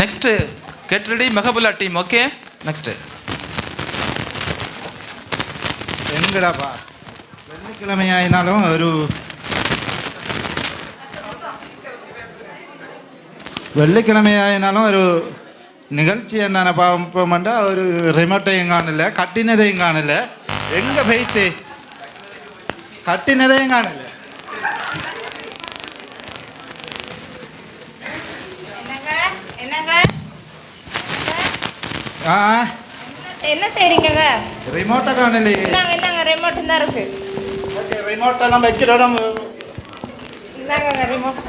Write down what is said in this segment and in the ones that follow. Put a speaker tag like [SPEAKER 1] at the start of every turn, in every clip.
[SPEAKER 1] Next get ready மெகபுல்லா team okay next
[SPEAKER 2] எங்கடாப்பா வெள்ளிக்கிழமையாயினாலும் ஒரு வெள்ளிக்கிழமையாயினாலும் ஒரு நிகழ்ச்சி என்னென்ன பார்ப்போம்டா ஒரு ரிமோட்டையும் காணல கட்டினதையும் காணல. எங்கே பெய்த்து? கட்டினதையும் காணல
[SPEAKER 3] என்னங்க என்னங்க
[SPEAKER 2] ஆ
[SPEAKER 3] என்ன செய்றீங்கங்க?
[SPEAKER 2] ரிமோட்டை காணலையே
[SPEAKER 3] இந்தாங்க இந்தாங்க ரிமோட் தான் இருக்கு.
[SPEAKER 2] ஓகே ரிமோட்டெல்லாம் வைக்கிற இடம்
[SPEAKER 3] இந்தாங்க ரிமோட்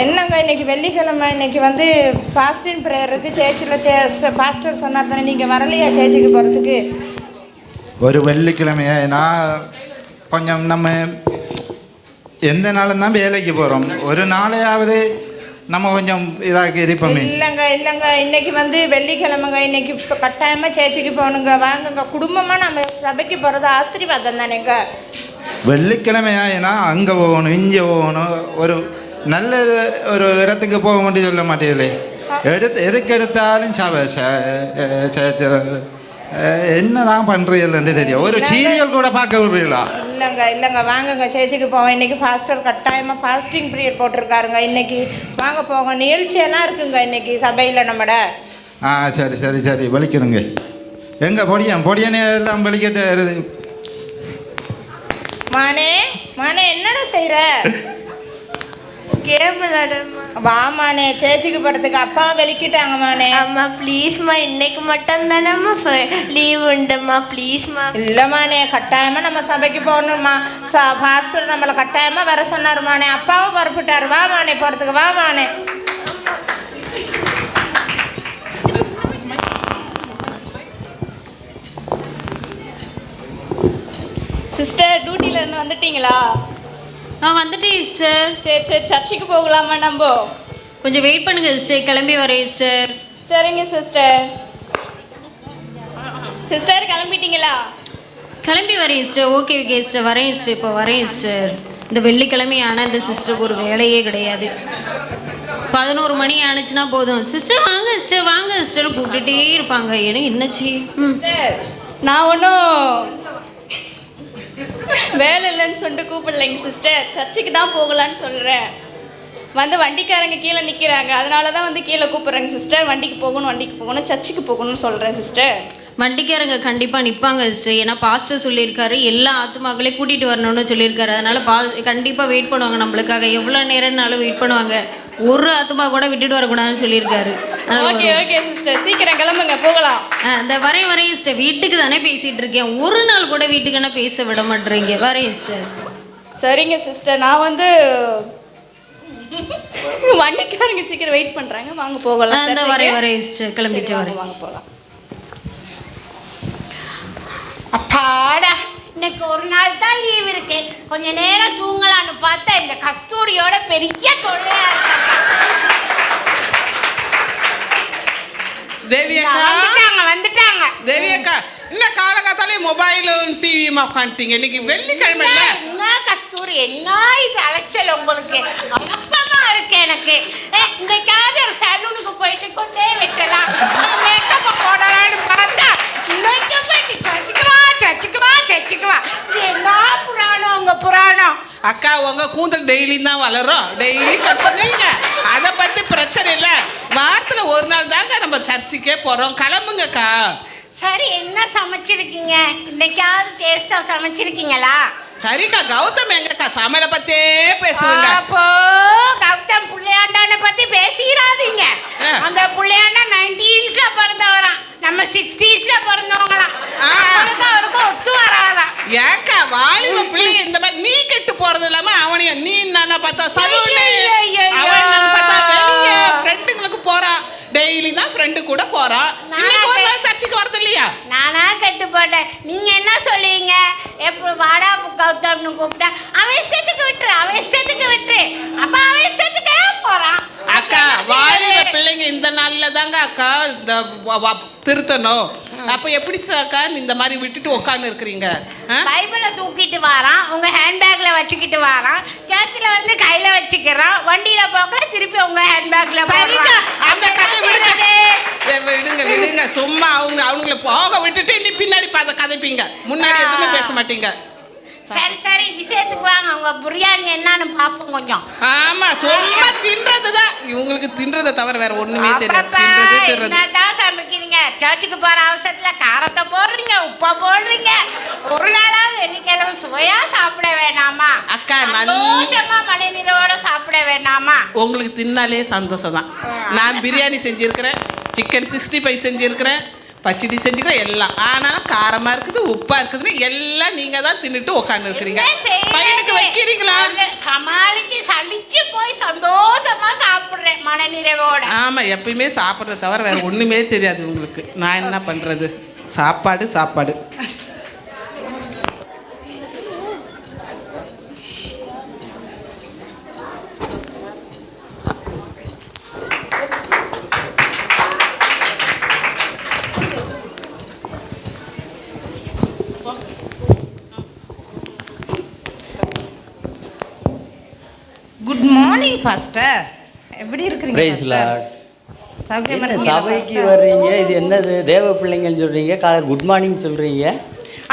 [SPEAKER 3] என்னங்க இன்னைக்கு வெள்ளிக்கிழமை? இன்னைக்கு வந்து பாஸ்டின் ப்ரேயர் இருக்கு. சேர்ச்சில் சே பாஸ்டர் சொன்னார் தானே நீங்கள் வரலையா சேர்ச்சுக்கு போகிறதுக்கு
[SPEAKER 2] ஒரு வெள்ளிக்கிழமையா? நான் கொஞ்சம் நம்ம எந்த நாளும் தான் வேலைக்கு போகிறோம் ஒரு நாளையாவது நம்ம கொஞ்சம் இதாக இருப்போமே.
[SPEAKER 3] இல்லைங்க இல்லைங்க. இன்னைக்கு வந்து வெள்ளிக்கிழமைங்க. இன்னைக்கு இப்போ கட்டாயமாக சேர்ச்சுக்கு போகணுங்க. வாங்குங்க. குடும்பமாக நம்ம சபைக்கு போகிறது ஆசீர்வாதம் தானேங்க.
[SPEAKER 2] வெள்ளிக்கிழமையாயினா அங்கே போகணும் இங்கே போகணும். ஒரு நல்ல ஒரு இடத்துக்கு போக முடியும் சொல்ல மாட்டீங்களே? எடுத்து எதுக்கு எடுத்தாலும் சபை என்ன தான் பண்ணுறீங்கன்னு தெரியும். ஒரு சீரியல் கூட பார்க்க விடுறீங்களா
[SPEAKER 3] இல்லைங்க இல்லைங்க. வாங்குங்க சேர்ச்சுக்கு போவோம். இன்னைக்கு பாஸ்டர் கட்டாயமாக ஃபாஸ்டிங் பீரியட் போட்டிருக்காருங்க. இன்னைக்கு வாங்க போங்க நிகழ்ச்சியெல்லாம் இருக்குங்க இன்னைக்கு சபையில் நம்மட.
[SPEAKER 2] ஆ சரி சரி சரி. வலிக்கணுங்க. எங்கே பொடியன் பொடியனே எல்லாம் வலிக்கிட்டு
[SPEAKER 3] மானே மானே என்னடா செய்கிற
[SPEAKER 4] கேம் விளையாடுமா.
[SPEAKER 3] வாமானே சேர்ச்சுக்கு போகிறதுக்கு அப்பா வெளிக்கிட்டாங்க மானே.
[SPEAKER 4] அம்மா ப்ளீஸ்மா இன்னைக்கு மட்டும் தானம்மா லீவ் உண்டுமா ப்ளீஸ்மா
[SPEAKER 3] இல்லைம்மாண்ணே கட்டாயமாக நம்ம சபைக்கு போகணும்மா. சா பாஸ்டர் நம்மளை கட்டாயமாக வர சொன்னாருமாண்ணே அப்பாவும் புறப்பட்டார். வா மானே போகிறதுக்கு வா மானே.
[SPEAKER 5] சிஸ்டர் டியூட்டில இருந்து வந்துட்டீங்களா?
[SPEAKER 6] ஆ வந்துட்டேன் சிஸ்டர்
[SPEAKER 5] சரி சரி சர்ச்சுக்கு போகலாமா நம்ம?
[SPEAKER 6] கொஞ்சம் வெயிட் பண்ணுங்க சிஸ்டர் கிளம்பி வரேன் சிஸ்டர்
[SPEAKER 5] சரிங்க சிஸ்டர் சிஸ்டர் கிளம்பிட்டீங்களா?
[SPEAKER 6] கிளம்பி வரேன் சிஸ்டர் ஓகே ஓகே சிஸ்டர் வரேன் சிஸ்டர் இப்போ வரேன் சிஸ்டர் இந்த வெள்ளிக்கிழமை ஆனால் இந்த சிஸ்டருக்கு ஒரு வேலையே கிடையாது. பதினோரு மணி ஆணுச்சுன்னா போதும். சிஸ்டர் வாங்க சிஸ்டர் வாங்க சிஸ்டர் கூப்பிட்டுட்டே இருப்பாங்க. எனக்கு என்னச்சு ம்.
[SPEAKER 5] நான் ஒன்றும் வேலை இல்லைன்னு சொல்லிட்டு கூப்பிடலைங்க சிஸ்டர் சர்ச்சுக்கு தான் போகலான்னு சொல்கிறேன் வந்து வண்டிக்காரங்க கீழே நிற்கிறாங்க அதனால தான் வந்து கீழே கூப்பிட்றேங்க சிஸ்டர் வண்டிக்கு போகணும் வண்டிக்கு போகணும் சர்ச்சுக்கு போகணும்னு சொல்கிறேன் சிஸ்டர்
[SPEAKER 6] வண்டிக்காரங்க கண்டிப்பாக நிற்பாங்க சிஸ்டர் ஏன்னா பாஸ்டர் சொல்லியிருக்காரு எல்லா ஆத்துமாக்களையும் கூட்டிகிட்டு வரணும்னு சொல்லியிருக்காரு. அதனால் பா கண்டிப்பாக வெயிட் பண்ணுவாங்க நம்மளுக்காக. எவ்வளோ நேரம்னாலும் வெயிட் பண்ணுவாங்க. ஒரு ஆத்துமா கூட விட்டுட்டு வரக்கூடாதுன்னு சொல்லியிருக்காரு.
[SPEAKER 5] ஓகே. ஓகே சிஸ்டர் சீக்கிரம் கிளம்புங்க போகலாம்.
[SPEAKER 6] இந்த வரேன் வரேன் சிஸ்டர் வீட்டுக்கு தானே பேசிகிட்டு இருக்கேன். ஒரு நாள் கூட வீட்டுக்குன்னா பேச விட மாட்டேறீங்க? வரேன் சிஸ்டர்
[SPEAKER 5] சரிங்க சிஸ்டர் நான் வந்து வண்டிக்காரங்க சீக்கிரம் வெயிட் பண்றாங்க. வாங்க போகலாம். சர்ச்சுக்கு.
[SPEAKER 6] வரேன் வரேன் சிஸ்டர் கிளம்பிட்டு வரேன்.
[SPEAKER 5] வாங்க போகலாம்.
[SPEAKER 7] அப்பாடா. இன்னைக்கு ஒரு நாள் தான் லீவ் இருக்கு. கொஞ்ச நேரம் தூங்கலான்னு பார்த்தா இந்த கஸ்தூரியோட பெரிய தொல்லையா
[SPEAKER 8] தேவி அக்கா.
[SPEAKER 7] வந்துட்டாங்க வந்துட்டாங்க.
[SPEAKER 8] தேவி அக்கா என்ன காலகாத்தாலே மொபைலும் டிவியுமா உட்காந்துட்டீங்க இன்னைக்கு வெள்ளிக்கிழமை
[SPEAKER 7] என்ன கஸ்தூரி என்ன இது அலைச்சல் உங்களுக்கு? அலப்பமா இருக்கு எனக்கு. ஏ, இன்னைக்காவது ஒரு சலூனுக்கு போயிட்டு கொண்டே வெட்டலாம்.
[SPEAKER 8] அக்கா உங்க கூந்தல் டெய்லி தான் வளரும். டெய்லி கட் பண்ணுவீங்க அதை பத்தி பிரச்சனை இல்ல. வாரத்துல ஒரு நாள் தாங்க நம்ம சர்ச்சுக்கே போறோம். கிளம்புங்கக்கா.
[SPEAKER 7] சரி என்ன சமைச்சிருக்கீங்க? இன்னைக்காவது டேஸ்டா சமைச்சிருக்கீங்களா?
[SPEAKER 8] சரிக்கா கௌதம் எங்கக்கா? சமையலை பத்தே பேசுவீங்க.
[SPEAKER 7] அப்போ கௌதம் புள்ளையாண்டான பத்தி பேசிடாதீங்க. அந்த புள்ளையாண்டா நைன்டீன்ஸ்ல பிறந்தவராம். நம்ம சிக்ஸ்டீஸ்ல பிறந்தவங்களாம்.
[SPEAKER 8] ஆ.
[SPEAKER 7] அவருக்கு அவருக்கு ஒத்து வராதாம்.
[SPEAKER 8] ஏக்கா கெட்டு போறது இல்லாம அவனைய நீ என்ன பார்த்தா சலூனு பார்த்தா வெளிய ஃப்ரெண்டுங்களுக்கு போறா. டெய்லி தான் ஃப்ரெண்டு கூட போறா. இன்னைக்கு ஒரு நாள் சர்ச்சுக்கு வரது இல்லையா?
[SPEAKER 7] நானா கெட்டு போட்டேன். நீங்க என்ன சொல்லுவீங்க எப்போ வாடா கௌதம்னு கூப்பிட்டா அவன் இஷ்டத்துக்கு விட்டுரு அவன் இஷ்டத்துக்கு விட்டுரு. அப்ப அவன் இஷ்டத்துக்கே போறான்.
[SPEAKER 8] அக்கா வாலிப பிள்ளைங்க இந்த நாள்ல தாங்க அக்கா இந்த திருத்தணும். அப்போ எப்படி சார் அக்கா இந்த மாதிரி விட்டுட்டு உட்காந்து இருக்கிறீங்க?
[SPEAKER 7] பைபிளை தூக்கிட்டு வாரான் உங்க ஹேண்ட்பேக்ல வச்சுக்கிட்டு வாரான் சர்ச்சில் வந்து கையில வச்சுக்கிறான் வண்டியில போக திருப்பி உங்க ஹேண்ட்பேக்ல
[SPEAKER 8] அந்த கதை விடுங்க. விடுங்க சும்மா அவங்க அவங்கள போக விட்டுட்டு நீ பின்னாடி பார்த்து கதைப்பீங்க. முன்னாடி எதுவுமே பேச மாட்டீங்க.
[SPEAKER 7] சரி சரி விஷயத்துக்கு வாங்க. உங்க பிரியாணி என்னன்னு பார்ப்போம் கொஞ்சம்.
[SPEAKER 8] ஆமா சும்மா தின்றது தான் இவங்களுக்கு தின்றதை தவிர வேற ஒண்ணுமே தெரியாது.
[SPEAKER 7] என்னதான் சமைக்கிறீங்க? சர்ச்சுக்கு போற அவசரத்துல காரத்தை போடுறீங்க உப்பை போடுறீங்க. ஒரு நாளாவது வெள்ளிக்கிழமை சுவையா சாப்பிட வேணாமா?
[SPEAKER 8] அக்கா,
[SPEAKER 7] சந்தோஷமா மனிதரோட சாப்பிட வேணாமா?
[SPEAKER 8] உங்களுக்கு தின்னாலே சந்தோஷம் தான் நான் பிரியாணி செஞ்சுருக்கிறேன் சிக்கன் சிக்ஸ்டி ஃபைவ் செஞ்சுருக்கிறேன் பச்சடி செஞ்சுக்கிறேன் எல்லாம். ஆனாலும் காரமா இருக்குது உப்பா இருக்குதுன்னு எல்லாம் நீங்க தான் தின்னுட்டு உட்காந்து இருக்கிறீங்க
[SPEAKER 7] என்ன செய்யறது?
[SPEAKER 8] பையனுக்கு வைக்கிறீங்களா?
[SPEAKER 7] சமாளிச்சு சலிச்சு போய் சந்தோஷமா சாப்பிடுறேன் மனநிறைவோட.
[SPEAKER 8] ஆமா எப்பயுமே சாப்பிட்றத தவிர வேற ஒண்ணுமே தெரியாது உங்களுக்கு. நான் என்ன பண்றது? சாப்பாடு சாப்பாடு
[SPEAKER 3] குட் மார்னிங் பாஸ்டர் எப்படி இருக்கிறீங்க
[SPEAKER 9] பிரைஸ்? லார்ட் சபைக்கு? வர்றீங்க? இது என்னது? தேவ பிள்ளைங்கன்னு சொல்றீங்க? காலை குட் மார்னிங் சொல்றீங்க?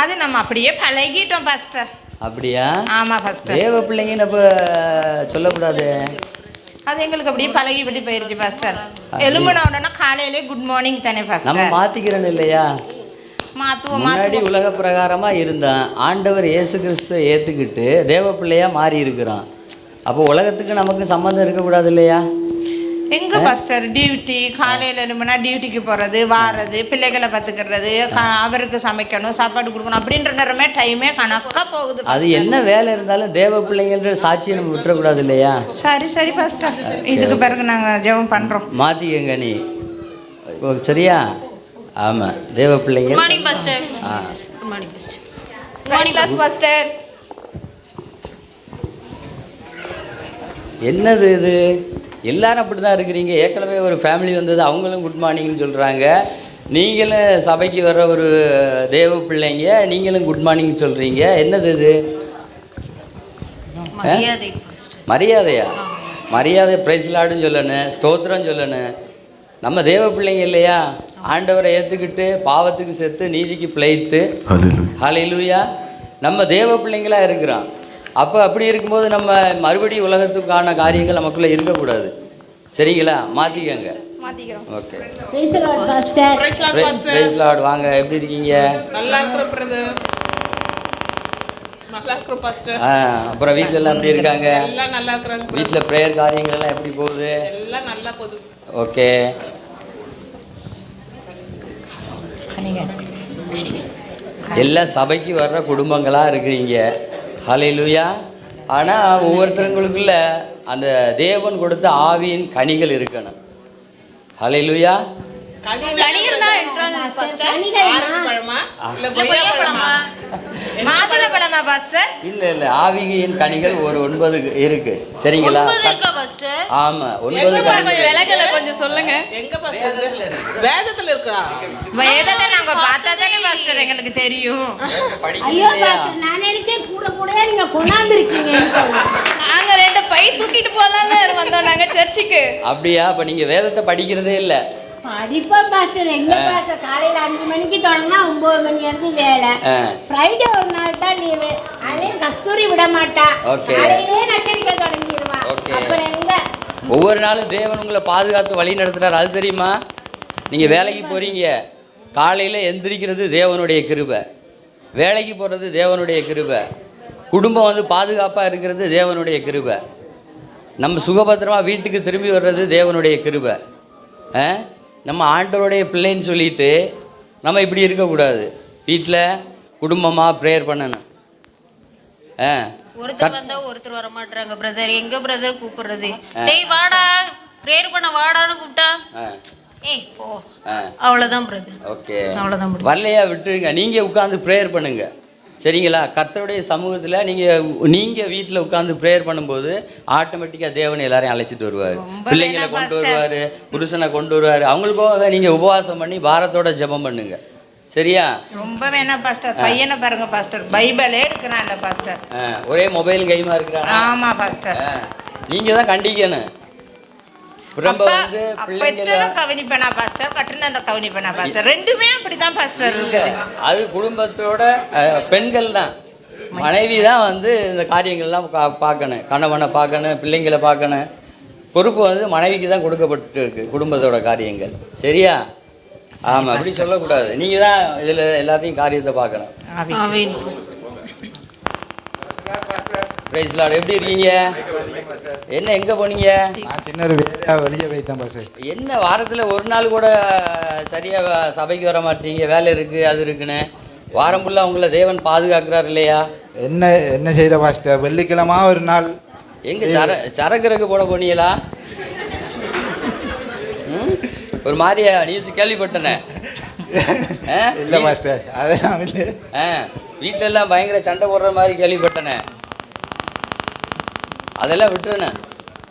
[SPEAKER 3] அது நம்ம அப்படியே பழகிட்டோம் பாஸ்டர்
[SPEAKER 9] அப்படியா?
[SPEAKER 3] ஆமா பாஸ்டர்
[SPEAKER 9] தேவ பிள்ளைங்கன்னு அப்போ சொல்லக்கூடாது.
[SPEAKER 3] அது எங்களுக்கு அப்படியே பழகி விட்டு போயிருச்சு பாஸ்டர் எலும்புன உடனே காலையிலே குட் மார்னிங் தானே
[SPEAKER 9] நம்ம
[SPEAKER 3] பாஸ்டர்
[SPEAKER 9] மாத்திக்கிறோம் இல்லையா? முன்னாடி உலக பிரகாரமா இருந்தான். ஆண்டவர் இயேசு கிறிஸ்துவை ஏத்துக்கிட்டு தேவ பிள்ளையா மாறி இருக்கிறான் அப்போ உலகத்துக்கு நமக்கு சம்மந்தம் இருக்கக்கூடாது இல்லையா
[SPEAKER 3] எங்க பாஸ்டர் டியூட்டி காலையில எழும்புனா டியூட்டிக்கு போறது வாரது பிள்ளைகளை பார்த்துக்கிறது க- அவருக்கு சமைக்கணும் சாப்பாடு கொடுக்கணும் அப்படின்ற நேரமே டைமே கணக்கா போகுது
[SPEAKER 9] அது. என்ன வேலை இருந்தாலும் தேவ பிள்ளைங்கன்ற சாட்சியை நம்ம விட்டுறக்கூடாது இல்லையா
[SPEAKER 3] சரி சரி பாஸ்டர் இதுக்கு பிறகு நாங்க ஜெபம் பண்றோம்.
[SPEAKER 9] மாத்திக்கங்க நீ. ஓ, சரியா? ஆமா தேவ பிள்ளைங்க.
[SPEAKER 6] குட் மார்னிங் பாஸ்டர்
[SPEAKER 9] ஆ.
[SPEAKER 6] Good morning pastor
[SPEAKER 5] morning class
[SPEAKER 9] என்னது இது? எல்லாரும் அப்படி தான் இருக்கிறீங்க. ஏற்கனவே ஒரு ஃபேமிலி வந்தது அவங்களும் குட் மார்னிங்னு சொல்கிறாங்க நீங்களும் சபைக்கு வர்ற ஒரு தேவ பிள்ளைங்க நீங்களும் குட் மார்னிங் சொல்கிறீங்க என்னது இது? மரியாதையா? மரியாதை பிரைஸ்லாடுன்னு சொல்லணும் ஸ்தோத்திரம் சொல்லணும் நம்ம தேவ பிள்ளைங்க இல்லையா? ஆண்டவரை ஏற்றுக்கிட்டு பாவத்துக்கு செத்து நீதிக்கு பிழைத்து. ஹalleluya நம்ம தேவ பிள்ளைங்களா இருக்கிறோம். அப்போ அப்படி இருக்கும்போது நம்ம மறுபடியும் உலகத்துக்கான காரியங்கள் நமக்குள்ளே இருக்கக்கூடாது. சரிங்களா? மாற்றிக்கங்க ஓகே. பிரைஸ் லார்ட் வாங்க எப்படி இருக்கீங்க? அப்புறம் வீட்டில் எல்லாம் எப்படி இருக்காங்க?
[SPEAKER 8] எல்லாம் நல்லா இருக்கிறாங்க brother.
[SPEAKER 9] வீட்டில் ப்ரேயர் காரியங்கள் எல்லாம் எப்படி போகுது?
[SPEAKER 8] எல்லாம் நல்லா போகுது.
[SPEAKER 9] ஓகே. எல்லாம் சபைக்கு வர்ற குடும்பங்களாக இருக்கிறீங்க. ஹalleluya. ஆனால் ஒவ்வொருத்தருங்களுக்குள்ள அந்த தேவன் கொடுத்த ஆவியின் கனிகள் இருக்கணும்.
[SPEAKER 8] ஹலை லூயா இல்ல
[SPEAKER 9] இல்லை இல்லை ஆவியின் கனிகள் ஒரு ஒன்பது இருக்கு. சரிங்களா? ஆமாம் ஒன்பது
[SPEAKER 5] கொஞ்சம் சொல்லுங்க.
[SPEAKER 8] வேதத்துல இருக்கா.
[SPEAKER 3] வேதத்தை நாங்க பார்த்தா தானே பாஸ்டர் எங்களுக்கு தெரியும்.
[SPEAKER 7] ஐயோ பாஸ்டர் நான் நினைச்சேன் கூட கூட நீங்க கொண்டாந்துருக்கீங்கன்னு சொல்லி
[SPEAKER 5] நாங்க ரெண்டு பை தூக்கிட்டு போலாம்ல வந்தோம் நாங்க சர்ச்சுக்கு
[SPEAKER 9] அப்படியா? அப்போ நீங்கள் வேதத்தை படிக்கிறதே இல்லை.
[SPEAKER 7] படிப்பேன் பாஸ்டர் எங்க பாஸ்டர் காலையில அஞ்சு மணிக்கு தொடங்கினா ஒன்பது மணி வரைக்கும் வேலை. ஃப்ரைடே ஒரு நாள் தான் லீவு அதுலயும் கஸ்தூரி விட மாட்டா.
[SPEAKER 9] Okay.
[SPEAKER 7] காலையிலே நச்சரிக்கை தொடங்கிடுவா. அப்புறம் எங்க?
[SPEAKER 9] ஒவ்வொரு நாளும் தேவன் உங்களை பாதுகாத்து வழி நடத்துகிறார் அது தெரியுமா? நீங்கள் வேலைக்கு போகிறீங்க காலையில் எந்திரிக்கிறது தேவனுடைய கிருபை. வேலைக்கு போகிறது தேவனுடைய கிருபை. குடும்பம் வந்து பாதுகாப்பாக இருக்கிறது தேவனுடைய கிருபை. நம்ம சுகபத்திரமாக வீட்டுக்கு திரும்பி வர்றது தேவனுடைய கிருபை. ஆ? நம்ம ஆண்டவருடைய பிள்ளைன்னு சொல்லிட்டு நம்ம இப்படி இருக்கக்கூடாது. வீட்டில் குடும்பமாக ப்ரேயர் பண்ணணும். ஆ.
[SPEAKER 6] ஒருத்தர் வந்தா ஒருத்தர் வர மாட்டாங்க பிரதர் எங்க பிரதர் கூப்பிடுறது? டேய் வாடா. ப்ரேயர் பண்ண வாடான்னு கூப்பிட்டா? ஏய் போ.
[SPEAKER 9] ஆ.
[SPEAKER 6] அவ்வளவுதான் பிரதர்
[SPEAKER 9] ஓகே.
[SPEAKER 6] அவ்வளவுதான்
[SPEAKER 9] வரலையா விட்டுருங்க. நீங்கள் உட்காந்து ப்ரேயர் பண்ணுங்க. சரிங்களா? கர்த்தருடைய சமூகத்தில் நீங்கள் நீங்கள் வீட்டில் உட்காந்து ப்ரேயர் பண்ணும்போது ஆட்டோமேட்டிக்காக தேவன் எல்லாரையும் அழைச்சிட்டு வருவார். பிள்ளைங்களை கொண்டு. வருவார் புருஷனை கொண்டு வருவார். அவங்களுக்காக நீங்கள் உபவாசம் பண்ணி பாரத்தோட ஜெபம் பண்ணுங்க. சரியா?
[SPEAKER 3] ரொம்ப வேணாம் பாஸ்டர் பையனை பாருங்க பாஸ்டர் பைபிளே எடுக்கிறான்ல பாஸ்டர்
[SPEAKER 9] ஒரே மொபைல் கைமாக இருக்கிறாங்க
[SPEAKER 3] ஆமா பாஸ்டர்
[SPEAKER 9] நீங்கள் தான் கண்டிக்கணும். ரொம்ப
[SPEAKER 3] அப்பா
[SPEAKER 9] வந்து
[SPEAKER 3] அப்ப
[SPEAKER 9] பிள்ளைங்கள
[SPEAKER 3] எத்தனை கவனிப்பேனா பாஸ்டர் கட்டுன அந்த கவனிப்பேனா பாஸ்டர் ரெண்டுமே அப்படிதான் பாஸ்டர் இருக்குது.
[SPEAKER 9] அது குடும்பத்தோட பெண்கள் தான். மனைவி தான் வந்து இந்த காரியங்கள்லாம் பார்க்கணும். கணவனை பார்க்கணும் பிள்ளைங்களை பார்க்கணும். பொறுப்பு வந்து மனைவிக்கு தான் கொடுக்கப்பட்டு இருக்கு குடும்பத்தோட காரியங்கள். சரியா? ஆமாம் அப்படி சொல்லக்கூடாது. நீங்கள் தான் இதில் எல்லாத்தையும் காரியத்தை பார்க்கணும்.
[SPEAKER 6] ஆமீன்
[SPEAKER 9] பிரைஸ் லார்ட் எப்படி இருக்கீங்க? என்ன எங்கே போனீங்க?
[SPEAKER 2] நான் சின்ன ஒரு வெளியே வைத்தேன் பாஸ்டர்
[SPEAKER 9] என்ன வாரத்தில் ஒரு நாள் கூட சரியாக சபைக்கு வர மாட்டீங்க. வேலை இருக்குது அது இருக்குன்னு. வாரம் ஃபுல்லாக உங்களை தேவன் பாதுகாக்கிறார் இல்லையா?
[SPEAKER 2] என்ன என்ன செய்கிற பாஸ்டர் வெள்ளிக்கிழமை ஒரு நாள்.
[SPEAKER 9] எங்க சர சரக்குறக்கு போட போனீங்களா? ம்? ஒரு மாதிரியா நியூஸ் கேள்விப்பட்டனே?
[SPEAKER 2] இல்லை பாஸ்டர் அதெல்லாம் இல்லை.
[SPEAKER 9] ஆ வீட்ல எல்லாம் பயங்கர சண்டை போடுற மாதிரி கேள்விப்பட்டனே. அதெல்லாம் விட்டுருண்ணே.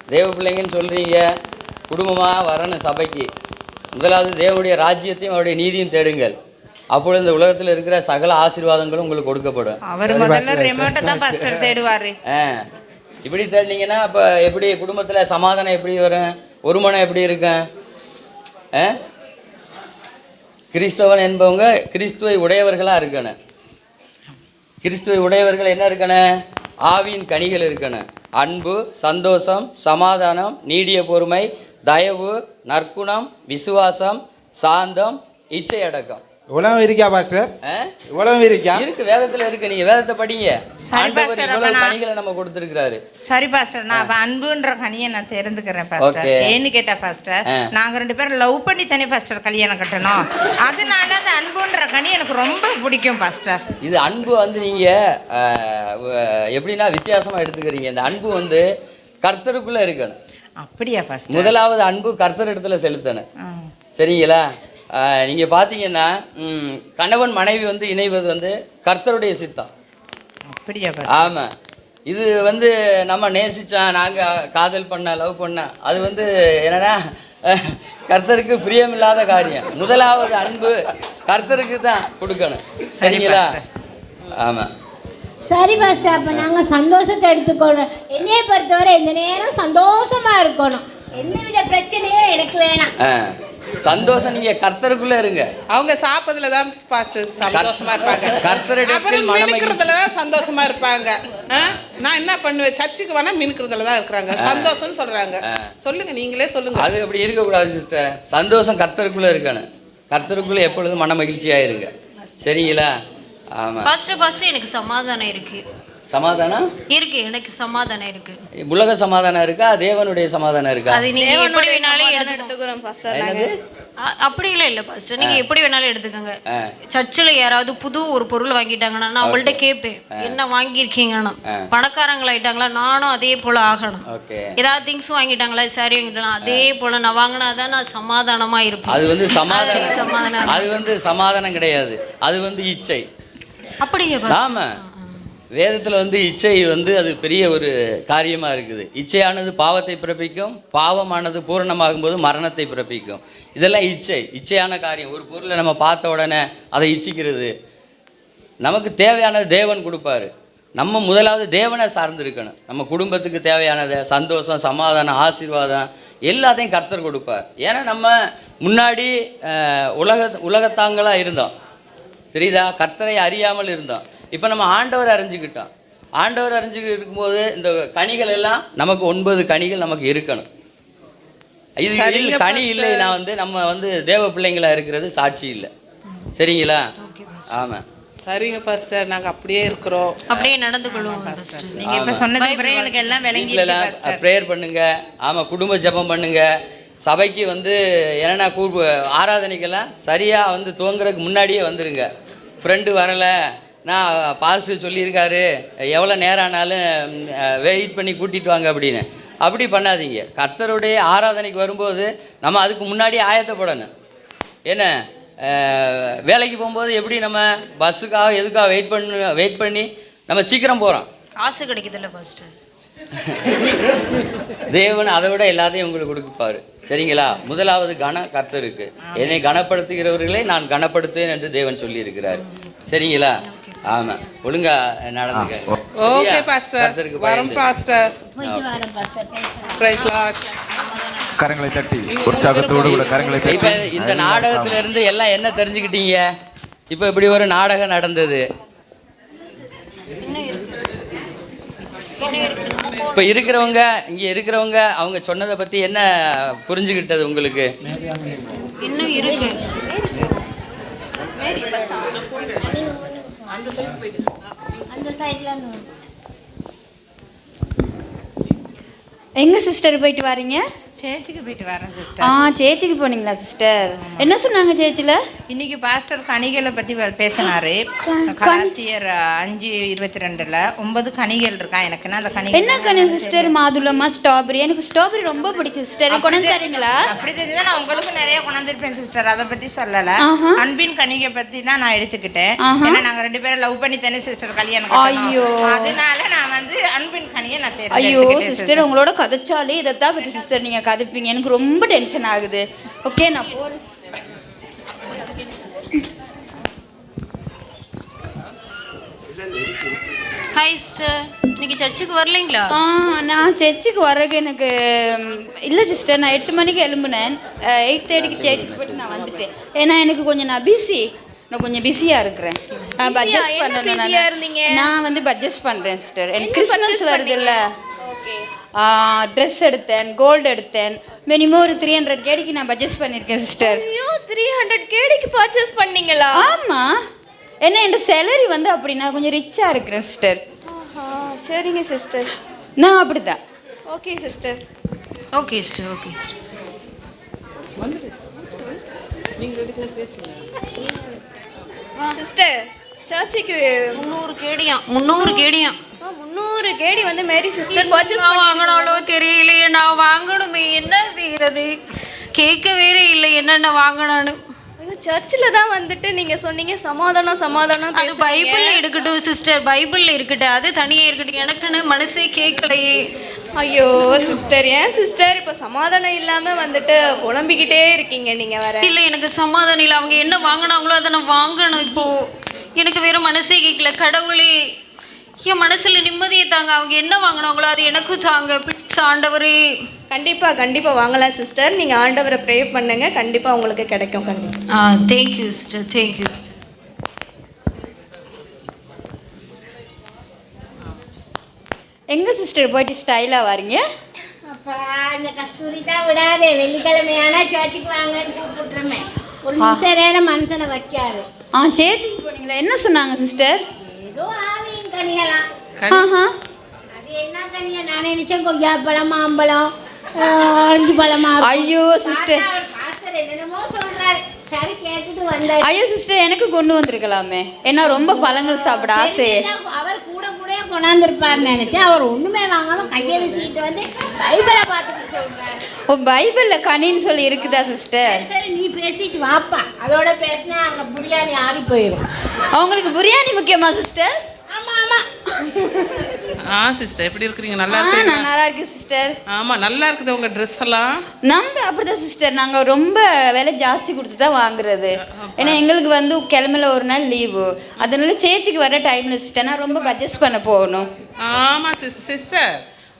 [SPEAKER 9] தேவ பிள்ளைங்கன்னு சொல்றீங்க. குடும்பமாக வரணும் சபைக்கு. முதலாவது தேவனுடைய ராஜ்யத்தையும் அவருடைய நீதியும் தேடுங்கள். அப்பொழுது இந்த உலகத்தில் இருக்கிற சகல ஆசீர்வாதங்களும் உங்களுக்கு கொடுக்கப்படும்.
[SPEAKER 3] அவர் முதல்ல ரிமோட்டை தான் பாஸ்டர் தேடுவாரு.
[SPEAKER 9] ஆ. இப்படி தேடினீங்கன்னா அப்போ எப்படி குடும்பத்தில் சமாதானம் எப்படி வரும்? ஒரு மனம் எப்படி இருக்கும்? ஆ? கிறிஸ்தவன் என்பவங்க கிறிஸ்துவை உடையவர்களாக இருக்கணும். கிறிஸ்துவை உடையவர்கள் என்ன இருக்கணும்? ஆவியின் கனிகள் இருக்கணும். அன்பு சந்தோஷம் சமாதானம் நீடிய பொறுமை தயவு நற்குணம் விசுவாசம் சாந்தம் இச்சை
[SPEAKER 2] இவ்வளவு இருக்கா பாஸ்டர்? இவ்வளவு இருக்கா?
[SPEAKER 9] இருக்கு வேதத்துல இருக்கு. நீங்க வேதத்தை படிங்க. கனிகளை நம்ம கொடுத்திருக்கிறாரு.
[SPEAKER 3] சரி பாஸ்டர் நான் அப்ப அன்புன்ற கனியை நான் தெரிந்துக்கிறேன் பாஸ்டர். ஏன்னு கேட்டா பாஸ்டர். நாங்க ரெண்டு பேரும் லவ் பண்ணி தானே பாஸ்டர் கல்யாணம் கட்டணும். அதனால அந்த அன்புன்ற கனி எனக்கு ரொம்ப பிடிக்கும் பாஸ்டர்.
[SPEAKER 9] இது அன்பு வந்து நீங்க எப்படின்னா வித்தியாசமா எடுத்துக்கிறீங்க. இந்த அன்பு வந்து கர்த்தருக்குள்ள இருக்கணும்.
[SPEAKER 3] அப்படியா பாஸ்டர்?
[SPEAKER 9] முதலாவது அன்பு கர்த்தர் இடத்துல செலுத்தணும். சரிங்களா? அஹ், நீங்க பாத்தீங்கன்னா ம், கணவன் மனைவி வந்து இணைவது வந்து கர்த்தருடைய சித்தம்.
[SPEAKER 3] அப்படியா பாஸ்டர்?
[SPEAKER 9] ஆமா. இது வந்து நம்ம நேசிச்சா நாங்க காதல் பண்ண லவ் பண்ண அது வந்து என்னன்னா கர்த்தருக்கு பிரியமில்லாத காரியம். முதலாவது அன்பு கர்த்தருக்கு தான் கொடுக்கணும். சரிங்களா? ஆமா.
[SPEAKER 10] சரி பாஸ் அப்போ நாங்கள் சந்தோஷத்தை எடுத்துக்கொள்றோம். என்னைய பொறுத்தவரை இந்த நேரம் சந்தோஷமா இருக்கணும். எந்தவித பிரச்சனையும் எனக்கு வேணாம்.
[SPEAKER 9] சந்தோஷம் நீங்க கர்த்தருக்குள்ள இருங்க.
[SPEAKER 8] அவங்க சாப்பிட்றதுல தான் பாஸ்டர் சந்தோஷமா இருப்பாங்க.
[SPEAKER 9] கர்த்தரிடத்தில்.
[SPEAKER 8] மினுக்கிறதுல தான் சந்தோஷமா இருப்பாங்க. ஆ? நான் என்ன பண்ணுவேன்? சர்ச்சுக்கு வேணா மினுக்கிறதுல தான் இருக்கிறாங்க சந்தோஷம்னு சொல்றாங்க. சொல்லுங்க நீங்களே சொல்லுங்க.
[SPEAKER 9] அது அப்படி இருக்கக்கூடாது சிஸ்டர் சந்தோஷம் கர்த்தருக்குள்ள இருக்கணும். கர்த்தருக்குள்ள எப்பொழுதும் மன மகிழ்ச்சியா இருங்க. சரிங்களா? ஆமா.
[SPEAKER 6] ஃபர்ஸ்ட் ஃபர்ஸ்ட் எனக்கு சமாதானம் இருக்கு.
[SPEAKER 9] சமாதானம்
[SPEAKER 6] இருக்கு எனக்கு சமாதானம் இருக்கு.
[SPEAKER 9] உலக சமாதானம் இருக்கா? தேவனுடைய சமாதானம் இருக்கா?
[SPEAKER 6] அது நீங்க எப்படி வேணாலும்
[SPEAKER 5] எடுத்துக்கிறோம் பாஸ்டர்
[SPEAKER 9] என்னது?
[SPEAKER 6] அ- அப்படிலாம் இல்லை பாஸ்டர் நீங்க எப்படி வேணாலும் எடுத்துக்கோங்க. சர்ச்சில் யாராவது புது ஒரு பொருள் வாங்கிட்டாங்கன்னா நான் அவங்கள்ட்ட கேட்பேன் என்ன வாங்கியிருக்கீங்கன்னு. பணக்காரங்களாயிட்டாங்களா நானும் அதே போல ஆகணும்.
[SPEAKER 9] ஓகே.
[SPEAKER 6] ஏதாவது திங்ஸ் வாங்கிட்டாங்களா சரி வாங்கிட்டாங்களா அதே போல நான் வாங்கினாதான் நான் சமாதானமா இருப்பேன்.
[SPEAKER 9] அது வந்து சமாதானம்.
[SPEAKER 6] சமாதானம்.
[SPEAKER 9] அது வந்து சமாதானம் கிடையாது. அது வந்து இச்சை.
[SPEAKER 6] அப்படியே பாஸ்டர்
[SPEAKER 9] ஆமா வேதத்தில் வந்து இச்சை வந்து அது பெரிய ஒரு காரியமாக இருக்குது. இச்சையானது பாவத்தை பிறப்பிக்கும் பாவமானது பூரணமாகும் போது மரணத்தை பிறப்பிக்கும். இதெல்லாம் இச்சை. இச்சையான காரியம். ஒரு பொருளை நம்ம பார்த்த உடனே அதை இச்சிக்கிறது. நமக்கு தேவையானது தேவன் கொடுப்பாரு. நம்ம முதலாவது தேவனை சார்ந்து இருக்கணும் நம்ம குடும்பத்துக்கு தேவையானதை சந்தோஷம் சமாதானம் ஆசீர்வாதம் எல்லாத்தையும் கர்த்தர் கொடுப்பார். ஏன்னா நம்ம முன்னாடி உலக உலகத்தாங்களாக இருந்தோம். தெரியுதா? கர்த்தரை அறியாமல் இருந்தோம். இப்போ நம்ம ஆண்டவர் அறிஞ்சுக்கிட்டோம். ஆண்டவர் அறிஞ்சு இருக்கும்போது இந்த கனிகள் எல்லாம் நமக்கு ஒன்பது கனிகள் நமக்கு இருக்கணும். இது இல்லை கனி
[SPEAKER 8] pastor.
[SPEAKER 9] இல்லைன்னா வந்து நம்ம வந்து தேவ பிள்ளைங்களா இருக்கிறது சாட்சி இல்லை. சரிங்களா? ஆமாம்
[SPEAKER 8] சரிங்க பாஸ்டர் நாங்க அப்படியே இருக்கிறோம்.
[SPEAKER 6] அப்படியே நடந்து கொள்வோம் பாஸ்டர்
[SPEAKER 3] நீங்க இப்ப பிறகு எங்களுக்கு எல்லாம் விளங்கி இருக்கு
[SPEAKER 9] வீட்டிலலாம்
[SPEAKER 3] பாஸ்டர்
[SPEAKER 9] ப்ரேயர் பண்ணுங்க. ஆமாம் குடும்ப ஜெபம் பண்ணுங்க. சபைக்கு வந்து என்னென்ன கூ ஆராதனைக்கெல்லாம் சரியாக வந்து துவங்குறதுக்கு முன்னாடியே வந்துருங்க. ஃப்ரெண்டு வரலை. நான் பாஸ்டர் சொல்லியிருக்காரு எவ்வளோ நேரம் ஆனாலும் வெயிட் பண்ணி கூட்டிட்டு வாங்க அப்படின்னு. அப்படி பண்ணாதீங்க. கர்த்தருடைய ஆராதனைக்கு வரும்போது நம்ம அதுக்கு முன்னாடியே ஆயத்தப்படணும். என்ன? வேலைக்கு போகும்போது எப்படி நம்ம பஸ்ஸுக்காக எதுக்காக வெயிட் பண்ணி வெயிட் பண்ணி நம்ம சீக்கிரம் போகிறோம்
[SPEAKER 6] காசு கிடைக்குதுல்ல பாஸ்டர்.
[SPEAKER 9] தேவன் அதை விட எல்லாத்தையும் உங்களுக்கு கொடுப்பாரு. சரிங்களா? முதலாவது கன கர்த்தருக்கு. என்னை கனப்படுத்துகிறவர்களை நான் கனப்படுத்துவேன் என்று தேவன் சொல்லியிருக்கிறார். சரிங்களா? ஆமா. ஒழுங்கா நடந்துக்க.
[SPEAKER 8] ஓகே? பாஸ்டர் வரம். பாஸ்டர் பிரைஸ் லார்ட்
[SPEAKER 11] கரங்களை தட்டி உற்சாகத்தோடு கூட கரங்களை
[SPEAKER 9] இப்ப
[SPEAKER 11] தட்டி.
[SPEAKER 9] இந்த நாடகத்துல இருந்து எல்லாம் என்ன தெரிஞ்சுக்கிட்டீங்க? இப்ப இப்படி ஒரு நாடகம் நடந்தது. இப்ப இருக்கிறவங்க இங்க இருக்கிறவங்க அவங்க சொன்னதை பத்தி என்ன புரிஞ்சுக்கிட்டது உங்களுக்கு?
[SPEAKER 6] இன்னும் இருக்கு.
[SPEAKER 10] அந்த சைடில்
[SPEAKER 12] எங்க சிஸ்டர் போயிட்டு வரீங்க?
[SPEAKER 3] சேர்ச்சுக்கு போயிட்டு வரேன்
[SPEAKER 12] ஆ
[SPEAKER 3] சிஸ்டர்
[SPEAKER 12] சேச்சிக்கு போனீங்களா சிஸ்டர் என்ன சொன்னாங்க சேச்சில?
[SPEAKER 3] இன்னைக்கு பாஸ்டர் கனிகளை பற்றி பேசினாரு. கலாத்தியர் அஞ்சு இருபத்தி ரெண்டுல ஒன்பது கனிகள் இருக்கான் எனக்குன்னா அந்த கனிகள்
[SPEAKER 12] என்ன கண்ணு சிஸ்டர் மாதுளமா ஸ்ட்ராபெரி எனக்கு ஸ்ட்ராபெரி ரொம்ப பிடிக்கும் சிஸ்டர் கொண்டு வந்து தரீங்களா?
[SPEAKER 3] அப்படி தெரிஞ்சா நான் உங்களுக்கு நிறைய கொண்டாந்துருப்பேன் சிஸ்டர் அதை பத்தி சொல்லல. அன்பின் கனிகை பத்தி தான் நான் எடுத்துக்கிட்டேன். ஏன்னா நாங்க ரெண்டு பேரும் லவ் பண்ணி தானே சிஸ்டர் கல்யாணம்.
[SPEAKER 12] ஐயோ.
[SPEAKER 3] அதனால நான் வந்து அன்பின் கனியை நான்
[SPEAKER 12] ஐயோ சிஸ்டர் உங்களோட கதைச்சாலே இதைத்தான் பற்றி சிஸ்டர் நீங்க கதைப்பீங்க. எனக்கு ரொம்ப டென்ஷன் ஆகுது. ஓகே நான் போறேன்
[SPEAKER 6] ஹாய் சிஸ்டர் இன்னைக்கு சர்ச்சுக்கு வரலைங்களா?
[SPEAKER 12] ஆ நான் சர்ச்சுக்கு வர்றதுக்கு எனக்கு இல்லை சிஸ்டர் நான் எட்டு மணிக்கு எழும்புனேன். எயிட் தேர்ட்டிக்கு சர்ச்சுக்கு போயிட்டு நான் வந்துட்டேன். ஏன்னா எனக்கு கொஞ்சம் நான் பிஸி நான் கொஞ்சம் பிஸியாக இருக்கிறேன். பட்ஜெட் பண்ணணும்? நான் வந்து பட்ஜெட் பண்ணுறேன் சிஸ்டர் எனக்கு கிறிஸ்மஸ் வருது இல்லை ட்ரெஸ் எடுத்தேன் கோல்டு எடுத்தேன். மினிமம் ஒரு த்ரீ ஹண்ட்ரட் கேடிக்கு நான் பட்ஜெட் பண்ணியிருக்கேன் சிஸ்டர்
[SPEAKER 5] ஐயோ த்ரீ ஹண்ட்ரட் கேடிக்கு பர்ச்சேஸ் பண்ணீங்களா?
[SPEAKER 12] ஆமாம் என்ன என் சேலரி வந்து அப்படி நான் கொஞ்சம் ரிச்சாக இருக்கிறேன் சிஸ்டர்
[SPEAKER 5] சரிங்க சிஸ்டர்
[SPEAKER 12] நான் அப்படிதான்
[SPEAKER 5] okay sister
[SPEAKER 6] okay sister okay
[SPEAKER 5] sister சர்ச்சுக்கு
[SPEAKER 6] முந்நூறு கேடியாம் முந்நூறு கேடியாம்.
[SPEAKER 5] முந்நூறு கேடி வந்து மேரி சிஸ்டர் பர்ச்சேஸ்
[SPEAKER 6] நான் வாங்கினாலோ தெரியலையே நான் வாங்கணுமே என்ன செய்யறது? கேட்க வேற இல்லை என்னென்ன வாங்கணும்னு.
[SPEAKER 5] சர்ச்சில் தான் வந்துட்டு நீங்க சொன்னீங்க சமாதானம் சமாதானம்
[SPEAKER 6] அது பைபிள்ல இருக்கட்டும் சிஸ்டர் பைபிள்ல இருக்கட்டும் அது தனியா இருக்கட்டும் எனக்குன்னு மனசே கேட்கலையே.
[SPEAKER 5] ஐயோ சிஸ்டர் ஏன் சிஸ்டர் இப்போ சமாதானம் இல்லாம வந்துட்டு புலம்பிக்கிட்டே இருக்கீங்க நீங்க வேற.
[SPEAKER 6] இல்லை எனக்கு சமாதானம் இல்லை. அவங்க என்ன வாங்கினாங்களோ அதை நான் வாங்கணும் இப்போ. எனக்கு வேற மனசே கேட்கல. கடவுளே என் மனசுல நிம்மதியை தாங்க. அவங்க என்ன வாங்கினாங்களோ அது எனக்கும் தாங்க. ப்ளீஸ் ஆண்டவரே.
[SPEAKER 5] கண்டிப்பா கண்டிப்பா வாங்கலாம் சிஸ்டர் நீங்க ஆண்டவரை ப்ரே பண்ணுங்க. கண்டிப்பா உங்களுக்கு கிடைக்கும் கண்டிப்பா.
[SPEAKER 6] ஆ thank you sister thank you sister
[SPEAKER 12] எங்கே சிஸ்டர் போயிட்டு ஸ்டைலாக வரீங்க?
[SPEAKER 10] அப்பா இந்த கஸ்தூரி தான் விடாதே. வெள்ளிக்கிழமையானா சர்ச்சுக்கு வாங்கன்னு கூப்பிட்டுருமே ஒரு நிமிஷம் நேரம் மனுஷனை வைக்காது.
[SPEAKER 12] ஆ சேச்சிக்கு போனீங்களா. என்ன சொன்னாங்க சிஸ்டர்
[SPEAKER 10] ஏதோ ஆவியின் கனியலாம்
[SPEAKER 12] ஆஹா.
[SPEAKER 10] அது என்ன கனியா? நான் நினைச்சேன் கொய்யாப்பழம் மாம்பழம் ஆஹ், ஆரஞ்சு பழமா.
[SPEAKER 12] ஐயோ,
[SPEAKER 10] pastor என்னென்னமோ சொல்றாரு. சரி கேட்டுட்டு வந்தாரு.
[SPEAKER 12] ஐயோ சிஸ்டர் எனக்கு கொண்டு வந்திருக்கலாமே. ஏன்னா ரொம்ப பழங்கள் சாப்பிட
[SPEAKER 10] தெரிஞ்சா அவர் கூட கூட கொண்டாந்துருப்பாருன்னு நினைச்சேன். அவர் ஒண்ணுமே வாங்காம கையை வச்சுக்கிட்டு வந்து பைபிளை பார்த்துக்கிட்டு சொல்றாரு.
[SPEAKER 12] ஓ பைபிளில் கனின்னு சொல்லி இருக்குதா சிஸ்டர்?
[SPEAKER 10] சரி, நீ பேசிட்டு வாப்பா. அதோட பேசினா அங்க பிரியாணி ஆறி போயிடும்
[SPEAKER 12] அவங்களுக்கு பிரியாணி முக்கியமா சிஸ்டர்?
[SPEAKER 8] ஆ சிஸ்டர் எப்படி இருக்கிறீங்க?
[SPEAKER 12] ஆ
[SPEAKER 8] நல்லா
[SPEAKER 12] நான்
[SPEAKER 8] இருக்கீங்களா
[SPEAKER 12] நல்லா இருக்கேன் சிஸ்டர்
[SPEAKER 8] ஆமா நல்லா இருக்குது உங்க ட்ரெஸ் எல்லாம்.
[SPEAKER 12] நம்ம அப்படிதான் சிஸ்டர் நாங்கள் ரொம்ப விலை ஜாஸ்தி கொடுத்து தான் வாங்குறது ஏன்னா எங்களுக்கு வந்து கிழமையில ஒரு நாள் லீவு. அதனால சேச்சிக்கு வர டைமில் சிஸ்டர் நான் ரொம்ப பட்ஜெட் பண்ண போகணும்.
[SPEAKER 8] ஆமா சிஸ்டர் சிஸ்டர்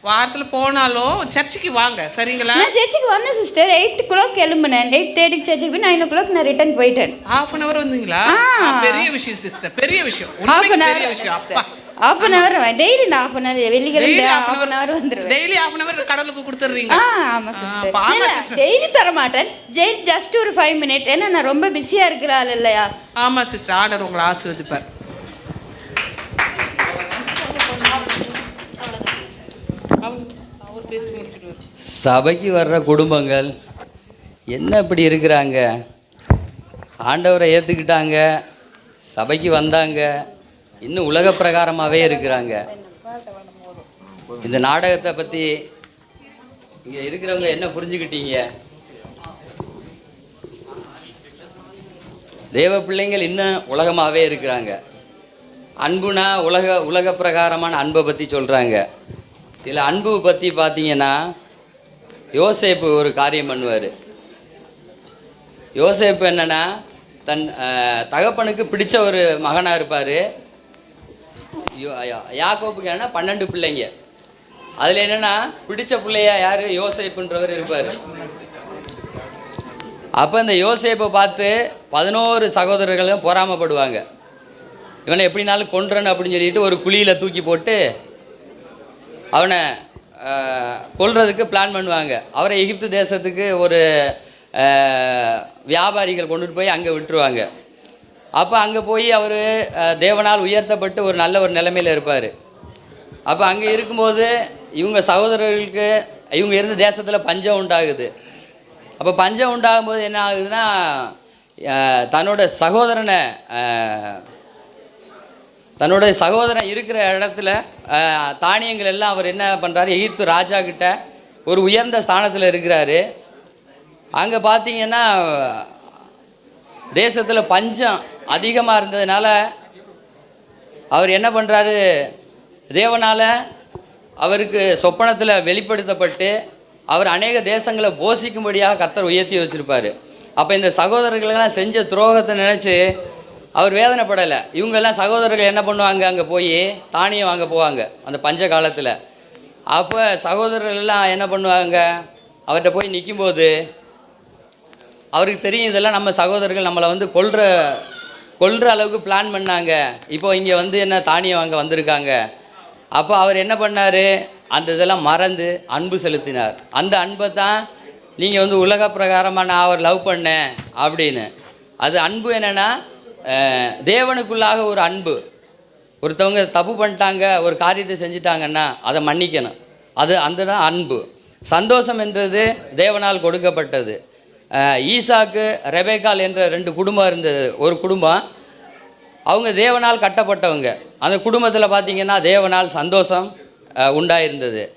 [SPEAKER 8] வாரத்துல போனாலும் சர்ச்சுக்கு வாங்க சரிங்களா?
[SPEAKER 12] நான் சேர்ச்சுக்கு வந்தேன் சிஸ்டர் எயிட் கிளாக் கிளம்புனேன். எயிட் தேர்ட்டிக்கு சேர்ச்சுக்கு போய் நைன் ஓ கிளாக் நான் ரிட்டர்ன் போயிட்டேன்.
[SPEAKER 8] ஹாஃப் அன் அவர் வந்தீங்களா?
[SPEAKER 12] ஆ.
[SPEAKER 8] ஆ, பெரிய விஷயம் சிஸ்டர் பெரிய விஷயம். உண்மைக்கு
[SPEAKER 12] அன்
[SPEAKER 8] பெரிய விஷயம். அப்பா.
[SPEAKER 12] ஹாஃப் அன் ஹவர் டெய்லி நான் ஹாஃப் அன் ஹவர் வெள்ளிக்கிழமை ஹாஃப் அன் ஹவர் வந்துடுவேன்
[SPEAKER 8] டெய்லி ஹாஃப் அன் அவர் கடவுளுக்கு கொடுத்துறீங்க ஆமா சிஸ்டர்
[SPEAKER 12] டெய்லி தர மாட்டேன் ஜெய் ஜஸ்ட் ஒரு ஃபைவ் மினிட் ஏன்னா நான் ரொம்ப பிஸியாக இருக்கிற ஆள் இல்லையா?
[SPEAKER 8] ஆமா சிஸ்டர் ஆர்டர் உங்களை ஆசிர்வதிப்பார். அவர் அவர்
[SPEAKER 9] சபைக்கு வர்ற குடும்பங்கள் என்ன இப்படி இருக்கிறாங்க? ஆண்டவரை ஏற்றுக்கிட்டாங்க சபைக்கு வந்தாங்க. இன்னும் உலக பிரகாரமாகவே இருக்கிறாங்க. இந்த நாடகத்தை பற்றி இங்கே இருக்கிறவங்க என்ன புரிஞ்சுக்கிட்டீங்க? தேவ பிள்ளைங்கள் இன்னும் உலகமாகவே இருக்கிறாங்க. அன்புனா உலக உலக பிரகாரமான அன்பை பற்றி சொல்கிறாங்க இதில் அன்பு பற்றி பார்த்தீங்கன்னா யோசேப்பு ஒரு காரியம் பண்ணுவார். யோசேப்பு என்னன்னா தன் தகப்பனுக்கு பிடித்த ஒரு மகனாக இருப்பார். யாக்கோப்புக்கு என்னன்னா பன்னெண்டு பிள்ளைங்க. அதில் என்னென்னா பிடிச்ச பிள்ளையா யார்? யோசேப்புன்றவர் இருப்பார். அப்போ இந்த யோசேப்பை பார்த்து பதினோரு சகோதரர்களும் பொறாமப்படுவாங்க. இவனை எப்படினாலும் கொன்றன் அப்படின்னு சொல்லிட்டு ஒரு குழியில் தூக்கி போட்டு அவனை கொல்றதுக்கு பிளான் பண்ணுவாங்க. அவரை எகிப்து தேசத்துக்கு ஒரு வியாபாரிகள் கொண்டுட்டு போய் அங்கே விட்டுருவாங்க. அப்போ அங்கே போய் அவர் தேவனால் உயர்த்தப்பட்டு ஒரு நல்ல ஒரு நிலைமையில் இருப்பார். அப்போ அங்கே இருக்கும்போது இவங்க சகோதரர்களுக்கு இவங்க இருந்த தேசத்தில் பஞ்சம் உண்டாகுது. அப்போ பஞ்சம் உண்டாகும்போது என்ன ஆகுதுன்னா தன்னோட சகோதரனை தன்னோட சகோதரன் இருக்கிற இடத்துல தானியங்கள் எல்லாம் அவர் என்ன பண்ணுறாரு எகிப்து ராஜா கிட்ட ஒரு உயர்ந்த ஸ்தானத்தில் இருக்கிறாரு. அங்கே பார்த்தீங்கன்னா தேசத்தில் பஞ்சம் அதிகமாக இருந்ததுனால அவர் என்ன பண்ணுறாரு தேவனால் அவருக்கு சொப்பனத்தில் வெளிப்படுத்தப்பட்டு அவர் அநேக தேசங்களை போஷிக்கும்படியாக கர்த்தர் உயர்த்தி வச்சுருப்பார். அப்போ இந்த சகோதரர்களெல்லாம் செஞ்ச துரோகத்தை நினச்சி அவர் வேதனைப்படலை. இவங்கெல்லாம் சகோதரர்கள் என்ன பண்ணுவாங்க? அங்கே போய் தானியம் வாங்க போவாங்க அந்த பஞ்ச காலத்தில். அப்போ சகோதரர்கள்லாம் என்ன பண்ணுவாங்க? அவர்கிட்ட போய் நிற்கும்போது அவருக்கு தெரியும் இதெல்லாம் நம்ம சகோதரர்கள் நம்மளை வந்து கொள்கிற கொள்கிற அளவுக்கு பிளான் பண்ணாங்க. இப்போ இங்கே வந்து என்ன தானியம் வாங்க வந்திருக்காங்க. அப்போ அவர் என்ன பண்ணார்? அந்த இதெல்லாம் மறந்து அன்பு செலுத்தினார். அந்த அன்பை தான் நீங்கள் வந்து உலக பிரகாரமாக நான் அவர் லவ் பண்ணேன் அப்படின்னு. அது அன்பு என்னென்னா தேவனுக்குள்ளாக ஒரு அன்பு. ஒருத்தவங்க தப்பு பண்ணிட்டாங்க ஒரு காரியத்தை செஞ்சிட்டாங்கன்னா அதை மன்னிக்கணும். அது அந்த தான் அன்பு. சந்தோஷம் என்றது தேவனால் கொடுக்கப்பட்டது. ஈசாக்கு ரெபேக்கால் என்ற ரெண்டு குடும்பம் இருந்தது. ஒரு குடும்பம். அவங்க தேவனால் கட்டப்பட்டவங்க. அந்த குடும்பத்தில் பார்த்தீங்கன்னா தேவனால் சந்தோஷம் உண்டாயிருந்தது.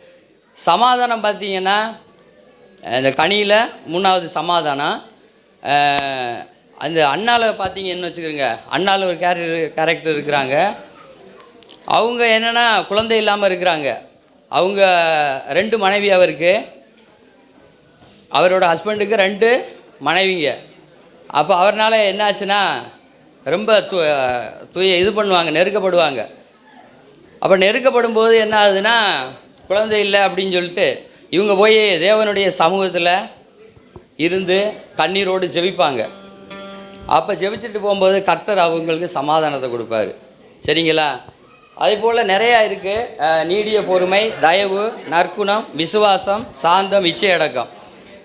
[SPEAKER 9] சமாதானம் பார்த்தீங்கன்னா இந்த கனியில் மூணாவது சமாதானம். அந்த அண்ணாவில் பார்த்தீங்கன்னு வச்சுக்கோங்க. அண்ணாவில் ஒரு கேரக்டர் கேரக்டர் இருக்கிறாங்க. அவங்க என்னென்னா குழந்தை இல்லாமல் இருக்கிறாங்க. அவங்க ரெண்டு மனைவி அவருக்கு. அவரோட ஹஸ்பண்டுக்கு ரெண்டு மனைவிங்க. அப்போ அவர்னால என்னாச்சுன்னா ரொம்ப து துய இது பண்ணுவாங்க நெருக்கப்படுவாங்க. அப்போ நெருக்கப்படும் போது என்ன ஆகுதுன்னா குழந்தை இல்லை அப்படின்னு சொல்லிட்டு இவங்க போய் தேவனுடைய சமூகத்தில் இருந்து கண்ணீரோடு ஜெபிப்பாங்க. அப்போ ஜெபிச்சுட்டு போகும்போது கர்த்தர் அவங்களுக்கு சமாதானத்தை கொடுப்பாரு. சரிங்களா? அதே போல் நிறையா இருக்குது நீடிய பொறுமை தயவு நற்குணம் விசுவாசம் சாந்தம் இச்சையடக்கம்.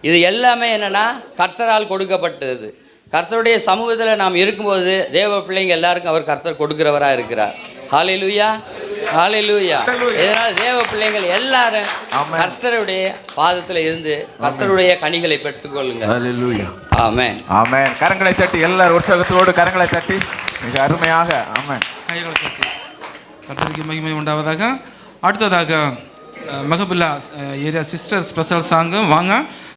[SPEAKER 9] இது எல்லாமே என்னென்னா கர்த்தரால் கொடுக்கப்பட்டது. கர்த்தருடைய சமூகத்தில் நாம் இருக்கும்போது தேவ பிள்ளைங்க எல்லாருக்கும் அவர் கர்த்தர் கொடுக்கிறவராக இருக்கிறார். ஹalleluya ஹalleluya இதனால் தேவ பிள்ளைங்கள் எல்லாரும் கர்த்தருடைய பாதத்தில் இருந்து கர்த்தருடைய கனிகளை பெற்றுக்கொள்ளுங்க.
[SPEAKER 11] ஹalleluya
[SPEAKER 9] ஆமென்
[SPEAKER 11] ஆமென் கரங்களை தட்டி எல்லாரும் உற்சாகத்தோடு கரங்களை தட்டி மிக அருமையாக ஆமென்
[SPEAKER 1] கைகளை தட்டி கர்த்தருக்கு மகிமை உண்டாவதாக. அடுத்ததாக மகபுல்லா ஏரியா சிஸ்டர் ஸ்பெஷல் சாங்கு வாங்க.